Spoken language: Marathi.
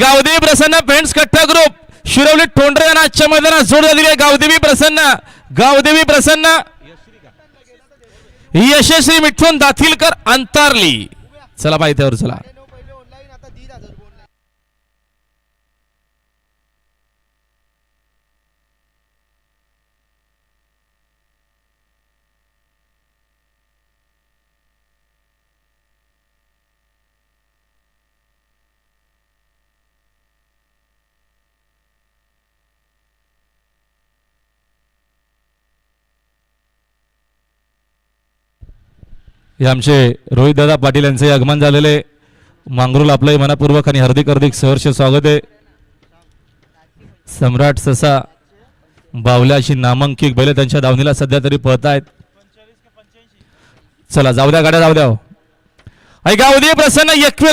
गावदेवी प्रसन्न फ्रेंड्स कट्टा ग्रुप शिरवली टोंडरे यांना आजच्या मैदानात जोड दिली आहे गावदेवी प्रसन्न. गावदेवी प्रसन्न. यशस्वी मिठून दाथिलकर अंतारली. चला पायथ्यावर चला. हे आमचे रोहितदादा पाटील यांचे आगमन झालेले मांगरूल आपलंही मनापूर्वक आणि हार्दिक हार्दिक सहर्ष स्वागत आहे. सम्राट ससा बावल्या अशी नामांकित बैल त्यांच्या दावणीला सध्या तरी पळत आहेत चला जाऊ द्या गाड्या जाऊ द्या हो. ऐका उदय प्रसन्न एकवीर